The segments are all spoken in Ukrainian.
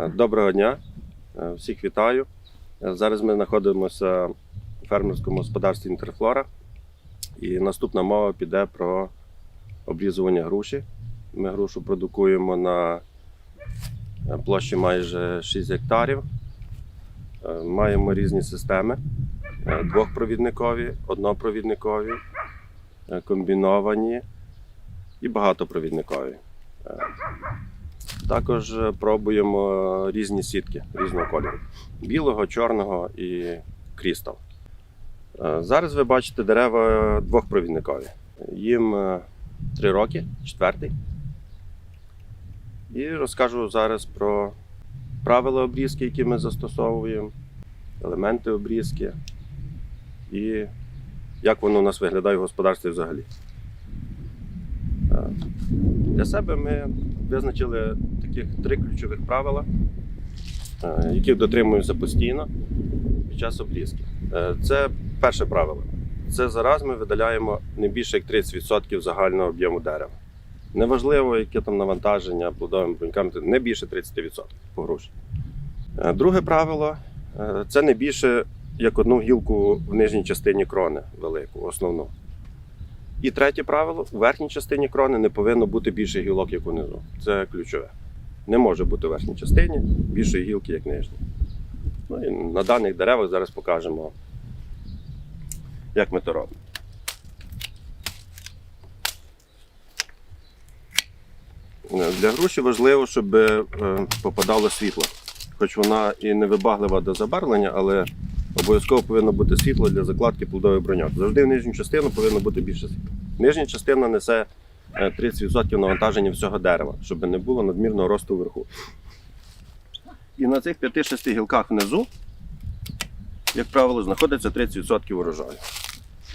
Е, Доброго дня, Е, всіх вітаю. Е, Зараз ми знаходимося в фермерському господарстві Інтерфлора. І наступна мова піде про обрізування груші. Ми грушу продукуємо на площі майже 6 гектарів. Маємо різні системи: двохпровідникові, однопровідникові, комбіновані і багатопровідникові. Е, також е, пробуємо різні сітки різного кольору: білого, чорного і крістал. Е, Зараз ви бачите дерева двохпровідникові. Їм е, три роки, четвертий. І розкажу зараз про правила обрізки, які ми застосовуємо, елементи обрізки і як воно у нас виглядає в господарстві взагалі. Е, Для себе ми визначили таких три ключових правила, е, яких дотримуюся постійно під час обрізки. Е, Це перше правило. Це зараз ми видаляємо не більше як 30% загального об'єму дерева. Неважливо, яке там навантаження плодовими бруньками, це не більше 30% по. Е, Друге правило е, це не більше як одну гілку в нижній частині крони велику, основну. І третє правило: у верхній частині крони не повинно бути більше гілок, як унизу. Це ключове. Не може бути у верхній частині більшої гілки, як нижній. Ну і на даних деревах зараз покажемо, як ми то робимо. Для груші важливо, щоб е, попадало світло. Хоч вона і не вибаглива до забарвлення, але обов'язково повинно бути світло для закладки плодових броньок. Завжди в нижню частину повинно бути більше світла. Нижня частина несе 30% навантаження всього дерева, щоб не було надмірного росту вверху. І на цих 5-6 гілках внизу, як правило, знаходиться 30% урожаю.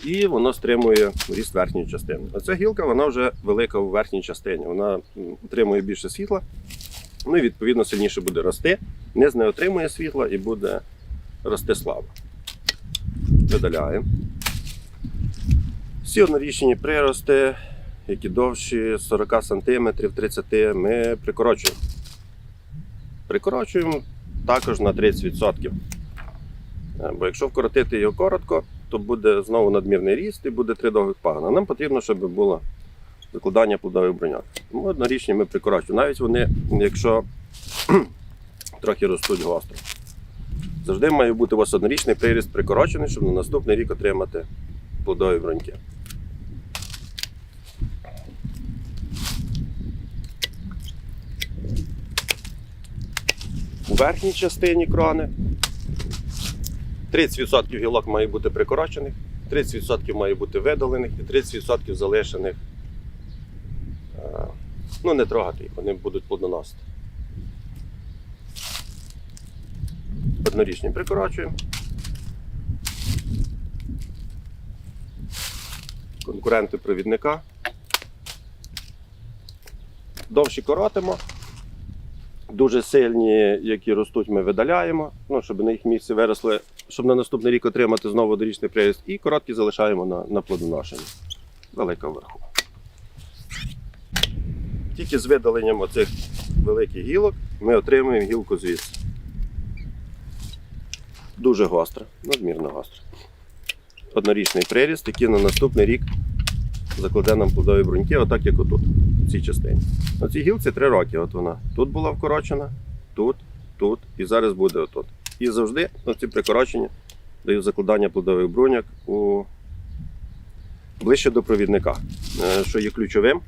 І воно стримує ріст верхньої частини. Оця гілка вона вже велика у верхній частині. Вона отримує більше світла, ну і відповідно сильніше буде рости. Низ не отримує світла і буде рости слабо. Видаляємо. Всі однорічні прирости, які довші 40 см, 30 ми прикорочуємо. Прикорочуємо також на 30%. Е, Бо якщо вкоротити його коротко, то буде знову надмірний ріст і буде три довгих пагона. Нам потрібно, щоб було закладання плодових броняк. Тому однорічні ми прикорочуємо. Навіть вони, якщо трохи ростуть гостро. Завжди має бути у вас однорічний приріст прикорочений, щоб на наступний рік отримати плодові броньки. Верхній частині крони 30% гілок має бути прикорочених, 30% має бути видалених і 30% залишених. е, Ну, не трогати їх, вони будуть плодоносити. Однорічні прикорочуємо. Конкуренти провідника. Довші коротимо. Дуже сильні, які ростуть, ми видаляємо, ну, щоб на їх місці виросли, щоб на наступний рік отримати знову дорічний приріст. І короткі залишаємо на, на плодоношення. Велика вверху. Тільки з видаленням оцих великих гілок ми отримуємо гілку звідси. Дуже гостра, надмірно гостра. Однорічний приріст, який на наступний рік закладе нам плодові бруньки, отак як отут, в цій частині. На цій гілці 3 роки. От вона тут була вкорочена, тут, тут і зараз буде отут. І завжди ці прикорочення дають закладання плодових бруньок у... ближче до провідника, е, що є ключовим.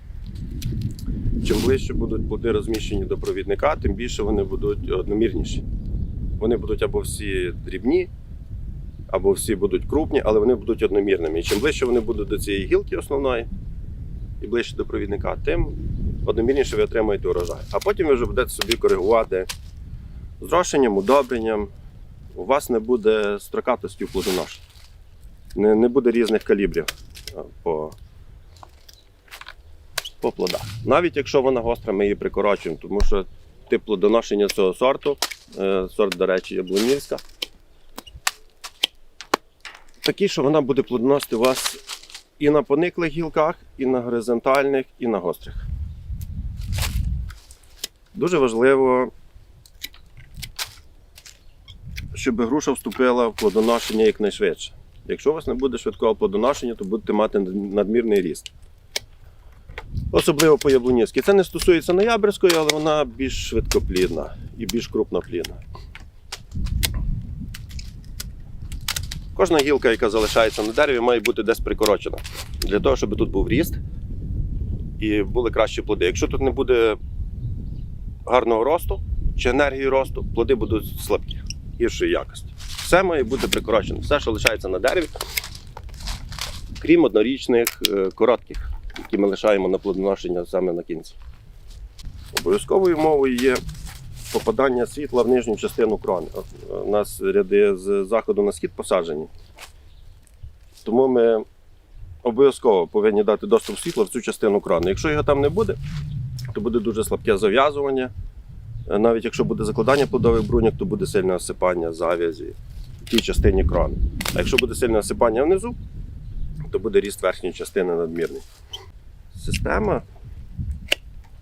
Чим ближче будуть плоди розміщені до провідника, тим більше вони будуть одномірніші. Вони будуть або всі дрібні, або всі будуть крупні, але вони будуть одномірними. І чим ближче вони будуть до цієї гілки основної і ближче до провідника, тим одномірніше ви отримаєте урожай. А потім ви вже будете собі коригувати зрошенням, удобренням. У вас не буде строкатості в плодоношенні. Не, не буде різних калібрів по, по плодах. Навіть якщо вона гостра, ми її прикорочуємо, тому що тип плодоношення цього сорту, е, сорт, до речі, яблунівська, такий, що вона буде плодоносити вас і на пониклих гілках, і на горизонтальних, і на гострих. Дуже важливо щоб груша вступила в плодоношення якнайшвидше. Якщо у вас не буде швидкого плодоношення, то будете мати надмірний ріст. Особливо по яблунівській. Це не стосується ноябрьської, але вона більш швидкоплідна і більш крупноплідна. Кожна гілка, яка залишається на дереві, має бути десь прикорочена. Для того, щоб тут був ріст і були кращі плоди. Якщо тут не буде гарного росту чи енергії росту, плоди будуть слабкі, гіршої якості. Все має бути прикорочено. Все, що лишається на дереві, крім однорічних е, коротких, які ми лишаємо на плодоношення саме на кінці. Обов'язковою умовою є попадання світла в нижню частину крони. От, е, У нас ряди з заходу на схід посаджені. Тому ми обов'язково повинні дати доступ світла в цю частину крони. Якщо його там не буде, то буде дуже слабке зав'язування. Е, Навіть якщо буде закладання плодових бруньок, то буде сильне осипання зав'язі в тій частині крони. А якщо буде сильне осипання внизу, то буде ріст верхньої частини надмірний. Система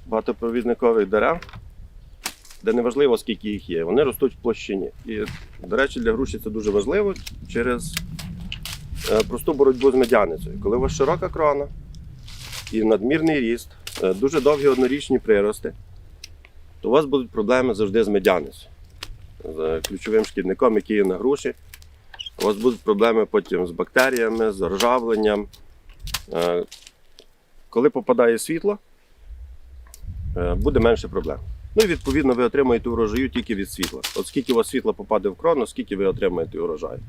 багатопровідникових дерев, де неважливо, скільки їх є, вони ростуть в площині. І, до речі, для груші це дуже важливо через е, просту боротьбу з медяницею. Коли у вас широка крона і надмірний ріст, е, дуже довгі однорічні прирости, то у вас будуть проблеми завжди з медяницею, з ключовим шкідником, який є на груші. У вас будуть проблеми потім з бактеріями, з ржавленням. Е, Коли попадає світло, буде менше проблем. Ну і відповідно ви отримаєте урожаю тільки від світла. От скільки у вас світла попаде в крону, скільки ви отримаєте урожаю.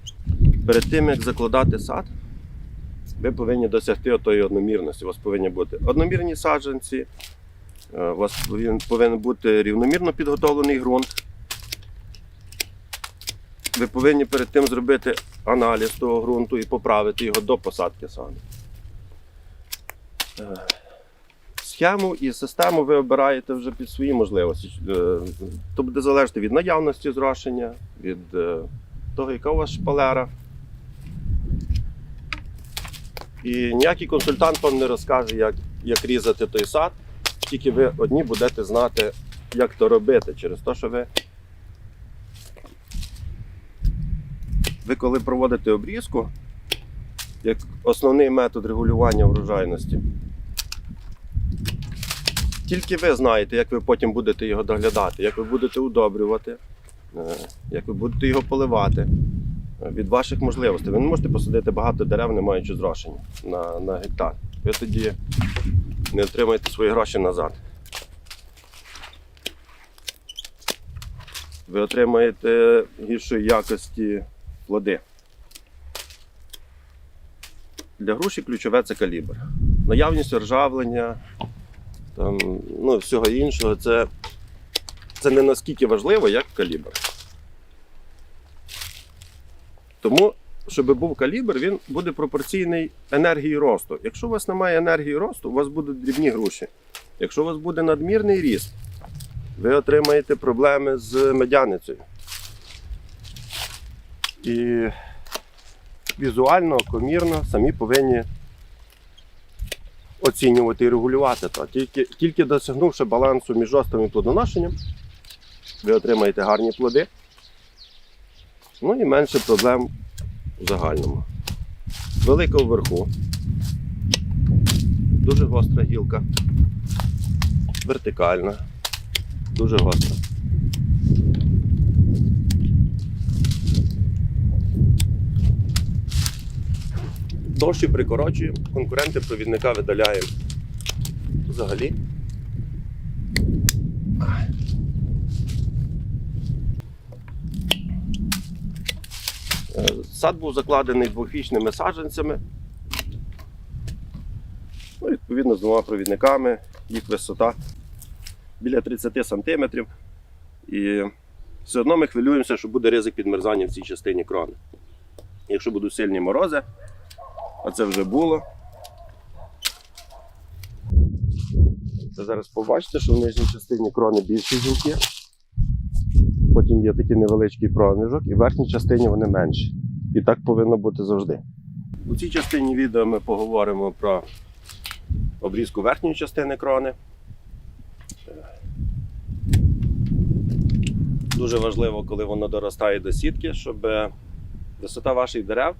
Перед тим як закладати сад, ви повинні досягти отої одномірності. У вас повинні бути одномірні саджанці, е, у вас повинен, повинен бути рівномірно підготовлений ґрунт. Ви повинні перед тим зробити аналіз того ґрунту і поправити його до посадки саду. Схему і систему ви обираєте вже під свої можливості. Е, То буде залежати від наявності зрошення, від е, того, яка у вас шпалера. І ніякий консультант вам не розкаже, як, як різати той сад, тільки ви одні будете знати, як то робити, через те, що ви ви коли проводите обрізку, як основний метод регулювання врожайності, тільки ви знаєте, як ви потім будете його доглядати, як ви будете удобрювати, е, як ви будете його поливати від ваших можливостей. Ви не можете посадити багато дерев, не маючи зрошення на, на гектар. Ви тоді не отримаєте свої гроші назад. Ви отримаєте гіршої якості плоди. Для груші ключове це калібр. Наявність ржавлення, там, ну, всього іншого, це, це не наскільки важливо, як калібр. Тому, щоб був калібр, він буде пропорційний енергії росту. Якщо у вас немає енергії росту, у вас будуть дрібні груші. Якщо у вас буде надмірний ріст, ви отримаєте проблеми з медяницею. І візуально, комірно самі повинні оцінювати і регулювати то. Тільки, тільки досягнувши балансу між ростом і плодоношенням, ви отримаєте гарні плоди. Ну і менше проблем в загальному. Велика вверху. Дуже гостра гілка. Вертикальна. Дуже гостра. Довші прикорочуємо, конкуренти провідника видаляємо взагалі. Е, Сад був закладений двохвічними саджанцями. Ну, відповідно, з двома провідниками, їх висота біля 30 см. І все одно ми хвилюємося, що буде ризик підмерзання в цій частині крони. Якщо будуть сильні морози, а це вже було. Ви зараз побачите, що в нижній частині крони більші гілки. Потім є такий невеличкий проміжок, і в верхній частині вони менші. І так повинно бути завжди. У цій частині відео ми поговоримо про обрізку верхньої частини крони. Дуже важливо, коли воно доростає до сітки, щоб висота ваших дерев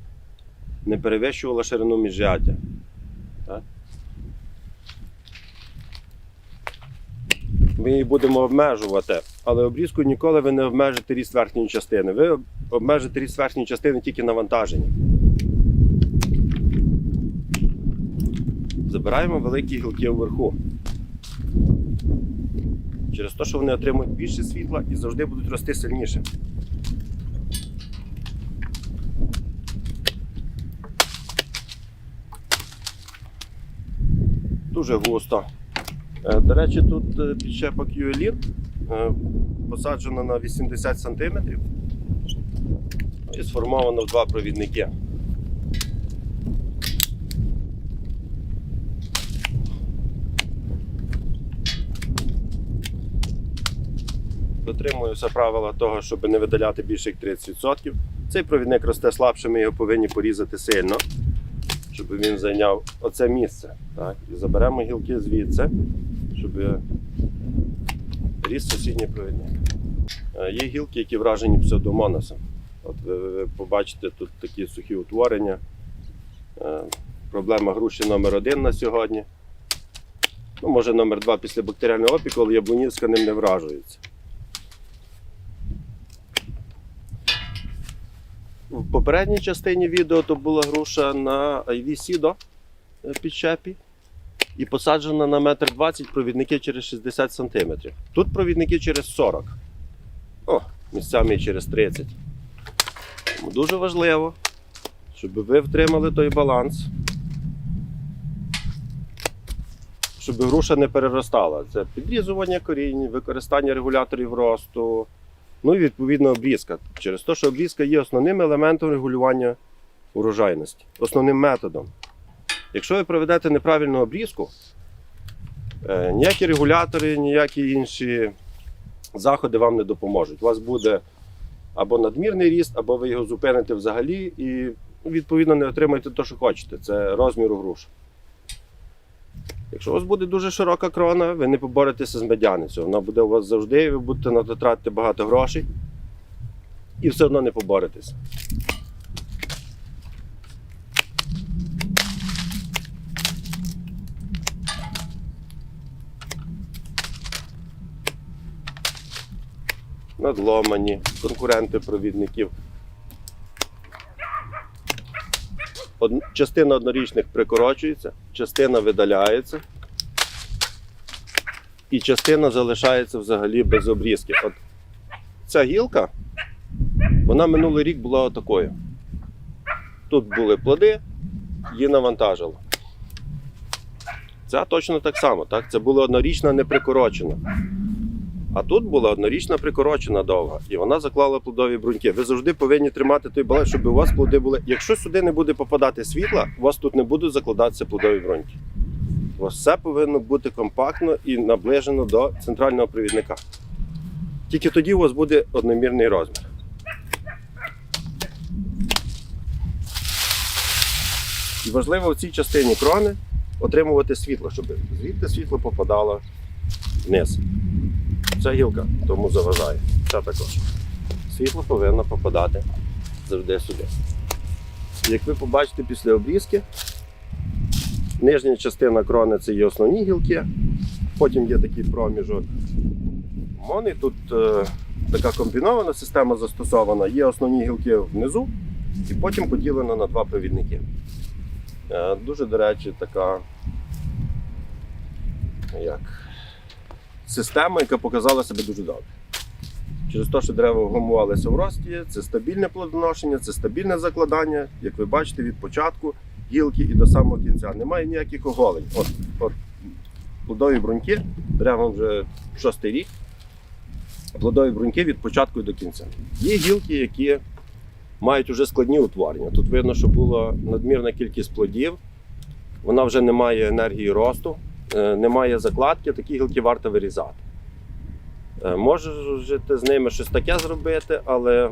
не перевищувала ширину. Так? Ми її будемо обмежувати, але обрізку ніколи ви не обмежите ріст верхньої частини. Ви обмежите ріст верхньої частини тільки навантаження. Забираємо великі гілки вверху. Через те, що вони отримують більше світла і завжди будуть рости сильніше. Дуже густо. Е, До речі, тут е, підщепа QLIN е, на 80 см і сформовано в два провідники. Дотримуюся правила того, щоб не видаляти більше як 30%. Цей провідник росте слабше, ми його повинні порізати сильно, щоб він зайняв оце місце. Так? І заберемо гілки звідси, щоб ріс сусідній провідник. Е, Є гілки, які вражені псевдомоносом. От ви, побачите тут такі сухі утворення. Е, Проблема груші номер один на сьогодні. Ну, може номер два після бактеріального опіку, але яблунівська ним не вражується. В попередній частині відео то була груша на IV Sido е, підщепі і посаджена на метр 20 провідники через 60 см. Тут провідники через 40. О, місцями через 30. Тому дуже важливо, щоб ви втримали той баланс. Щоб груша не переростала. Це підрізування корінь, використання регуляторів росту, ну і відповідно обрізка. Через те, що обрізка є основним елементом регулювання урожайності, основним методом. Якщо ви проведете неправильну обрізку, е, ніякі регулятори, ніякі інші заходи вам не допоможуть. У вас буде або надмірний ріст, або ви його зупините взагалі і відповідно не отримаєте те, що хочете. Це розміру груш. Якщо у вас буде дуже широка крона, ви не поборетеся з медяницею. Вона буде у вас завжди, ви будете на то тратити багато грошей і все одно не поборетеся. Надломані, конкуренти провідників. Частина однорічних прикорочується, частина видаляється, і частина залишається взагалі без обрізки. От ця гілка, вона минулий рік була отакою. Тут були плоди, її навантажило. Ця точно так само, так? Це була однорічна неприкорочена. А тут була однорічна прикорочена довга, і вона заклала плодові бруньки. Ви завжди повинні тримати той баланс, щоб у вас плоди були. Якщо сюди не буде попадати світла, у вас тут не будуть закладатися плодові бруньки. У вас все повинно бути компактно і наближено до центрального провідника. Тільки тоді у вас буде одномірний розмір. І важливо в цій частині крони отримувати світло, щоб звідти світло попадало вниз. Ця гілка тому заважає. Ця також. Світло повинно попадати завжди сюди. Як ви побачите після обрізки, нижня частина крони це є основні гілки, потім є такий проміжок. Мони тут е, така комбінована система застосована, є основні гілки внизу і потім поділено на два провідники. Е, дуже, до речі, така як система, яка показала себе дуже добре. Через те, що дерева вгамувалися в рості, це стабільне плодоношення, це стабільне закладання, як ви бачите, від початку гілки і до самого кінця. Немає ніяких оголень. От, от плодові бруньки, деревам вже шостий рік. Плодові бруньки від початку до кінця. Є гілки, які мають вже складні утворення. Тут видно, що була надмірна кількість плодів, вона вже не має енергії росту, немає закладки, такі гілки варто вирізати. Е, Можете з ними щось таке зробити, але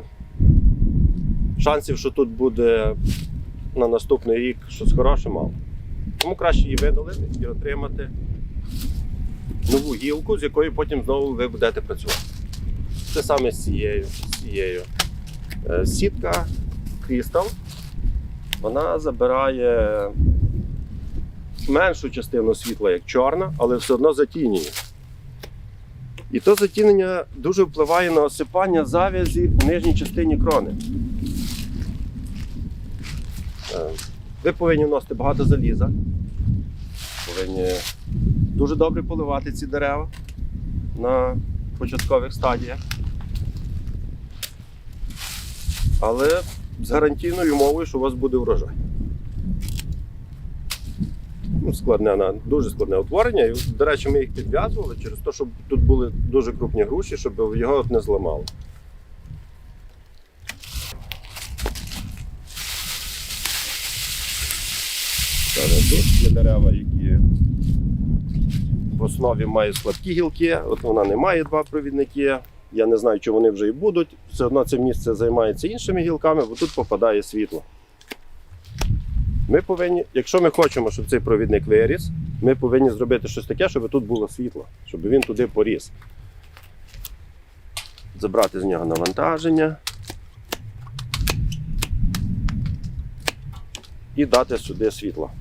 шансів, що тут буде на наступний рік щось хороше мало. Тому краще її видалити і отримати нову гілку, з якою потім знову ви будете працювати. Те саме з цією. З цією. Е, Сітка Crystal, вона забирає меншу частину світла, як чорна, але все одно затінює. І то затінення дуже впливає на осипання завязі в нижній частині крони. Е, Ви повинні вносити багато заліза, повинні дуже добре поливати ці дерева на початкових стадіях. Але з гарантійною умовою, що у вас буде врожай. Складне, на- дуже складне утворення. І, до речі, ми їх підв'язували через те, щоб тут були дуже крупні груші, щоб його не зламало. Тут є дерева, які в основі мають слабкі гілки, от вона не має два провідники. Я не знаю, чи вони вже і будуть. Все одно це місце займається іншими гілками, бо тут попадає світло. Ми повинні, якщо ми хочемо, щоб цей провідник виріс, ми повинні зробити щось таке, щоб тут було світло, щоб він туди поріс. Забрати з нього навантаження і дати сюди світло.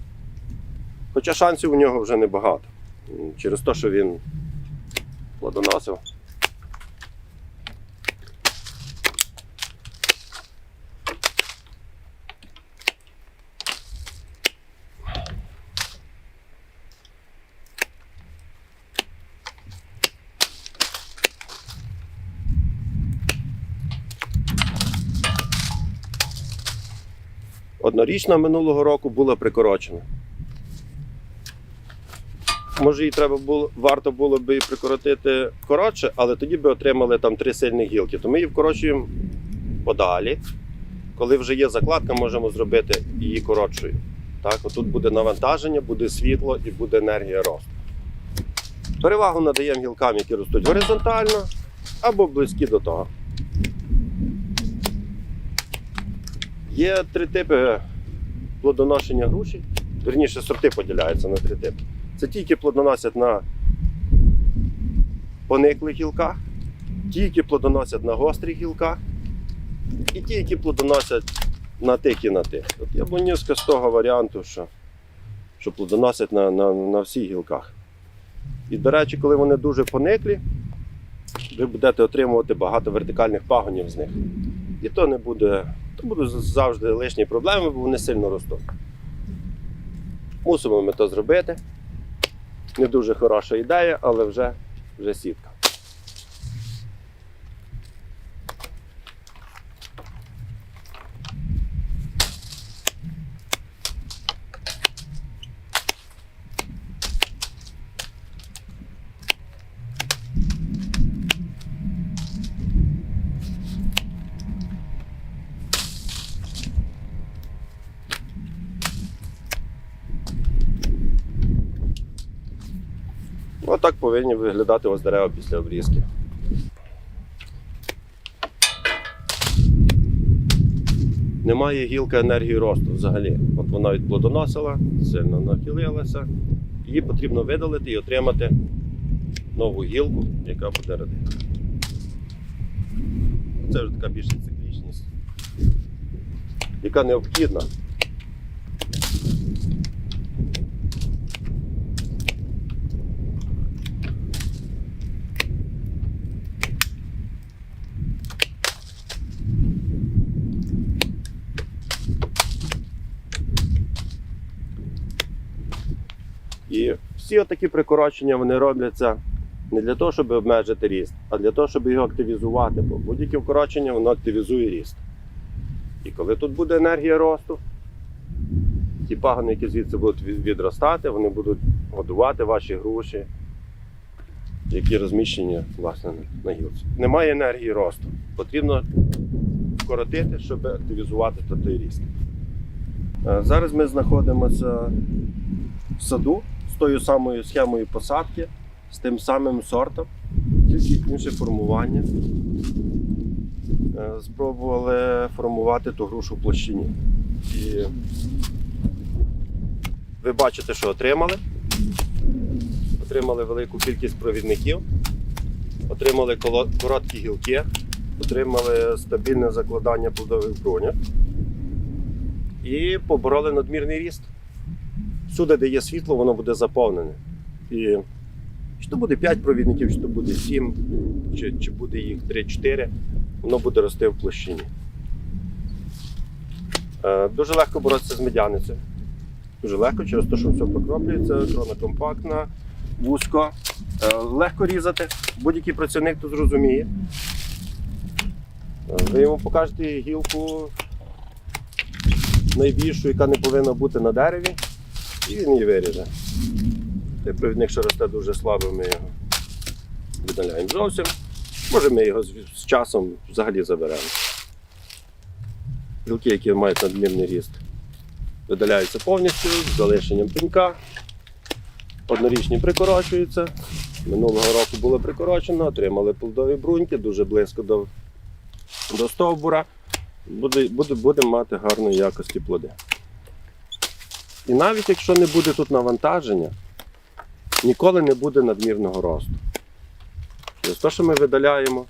Хоча шансів у нього вже небагато. Через те, що він плодоносив. Однорічна минулого року була прикорочена. Може, її треба було, варто було б її прикоротити коротше, але тоді би отримали там три сильні гілки. То ми її вкорочуємо подалі. Коли вже є закладка, можемо зробити її коротшою. Так, отут буде навантаження, буде світло і буде енергія росту. Перевагу надаємо гілкам, які ростуть горизонтально або близькі до того. Є три типи плодоношення груші. Вірніше, сорти поділяються на три типи. Це ті, які плодоносять на пониклих гілках, ті, які плодоносять на гострих гілках, і ті, які плодоносять на тих і на тих. От яблунівська з того варіанту, що, що плодоносять на, на, на всіх гілках. І, до речі, коли вони дуже пониклі, ви будете отримувати багато вертикальних пагонів з них. І то не буде, то будуть завжди лишні проблеми, бо вони сильно ростуть. Мусимо ми то зробити. Не дуже хороша ідея, але вже, вже сітка. Отак повинні ось дерева після обрізки. Немає гілки енергії росту взагалі. От вона відплодоносила, сильно нахилилася. Її потрібно видалити і отримати нову гілку, яка буде родити. Це вже така більша циклічність, яка необхідна. І всі отакі прикорочення вони робляться не для того, щоб обмежити ріст, а для того, щоб його активізувати. Бо будь-яке вкорочення воно активізує ріст. І коли тут буде енергія росту, ті пагони, які звідси будуть відростати, вони будуть годувати ваші груші, які розміщені власне на- гілці. Немає енергії росту. Потрібно вкоротити, щоб активізувати той ріст. Е, Зараз ми знаходимося в саду тою самою схемою посадки, з тим самим сортом, тільки інше формування. Е, Спробували формувати ту грушу в площині. І ви бачите, що отримали. Отримали велику кількість провідників, отримали короткі гілки, отримали стабільне закладання плодових бронях і побороли надмірний ріст. Всюди, де є світло, воно буде заповнене. І чи то буде 5 провідників, чи то буде 7, чи, чи буде їх 3-4, воно буде рости в площині. Е, Дуже легко боротися з медяницею. Дуже легко через те, що все прокроплюється, крона компактна, вузько. Е, Легко різати. Будь-який працівник тут зрозуміє. Е, Ви йому покажете гілку найбільшу, яка не повинна бути на дереві, і він її виріже. Той провідник, що росте дуже слабо, ми його видаляємо зовсім. Може, ми його з часом взагалі заберемо. Гілки, які мають надмірний ріст, видаляються повністю з залишенням пенька. Однорічні прикорочуються. Минулого року було прикорочено, отримали плодові бруньки дуже близько до, до стовбура. Буде, буде, будемо мати гарної якості плоди. І навіть якщо не буде тут навантаження, ніколи не буде надмірного росту. Через те, що ми видаляємо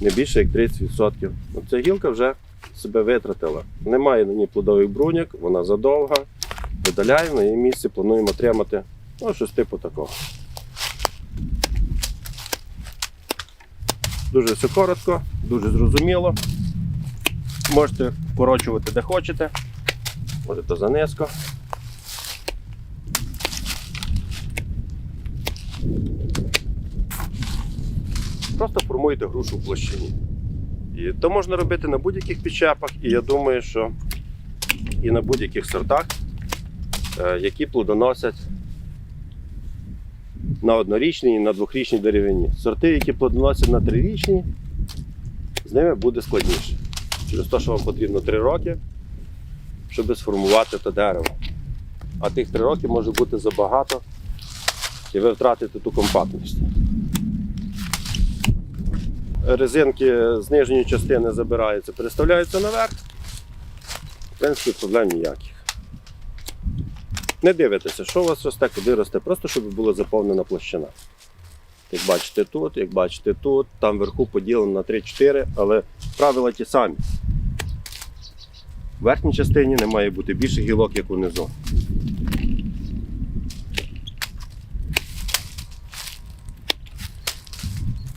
не більше як 30%. Ця гілка вже себе витратила. Немає на ній плодових бруньок, вона задовга. Видаляємо, на її місці плануємо отримати ну, щось типу такого. Дуже все коротко, дуже зрозуміло. Можете вкорочувати де хочете, можете занизько. Просто формуєте грушу в площині. І то можна робити на будь-яких підчепах, і я думаю, що і на будь-яких сортах, е, які плодоносять на однорічній і на двохрічній деревині. Сорти, які плодоносять на трирічній, з ними буде складніше. Через те, що вам потрібно 3 роки, щоб сформувати те дерево. А тих 3 роки може бути забагато, і ви втратите ту компактність. Резинки з нижньої частини забираються, переставляються наверх. В принципі, проблем ніяких. Не дивитеся, що у вас росте, куди росте, просто щоб була заповнена площина. Як бачите тут, як бачите тут, там вверху поділено на 3-4, але правила ті самі. В верхній частині не має бути більше гілок, як унизу.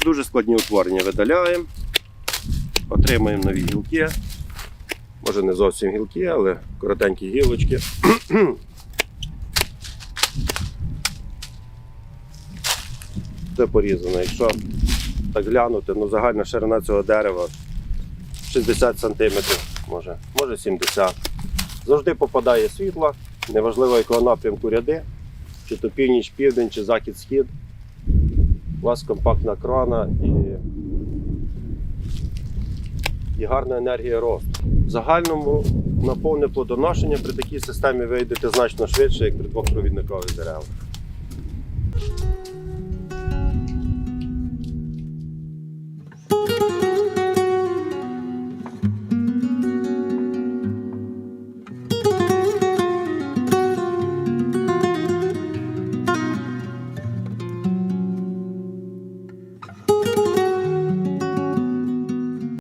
Дуже складні утворення видаляємо, отримуємо нові гілки. Може не зовсім гілки, але коротенькі гілочки. Це порізано. Якщо так глянути, ну загальна ширина цього дерева 60 см, може, може 70 Завжди попадає світло, неважливо якого напрямку ряди, чи то північ, південь, чи захід, схід. У вас компактна крона і, і гарна енергія росту. В загальному на повне плодоношення при такій системі ви йдете значно швидше, як при двохпровідникових деревах.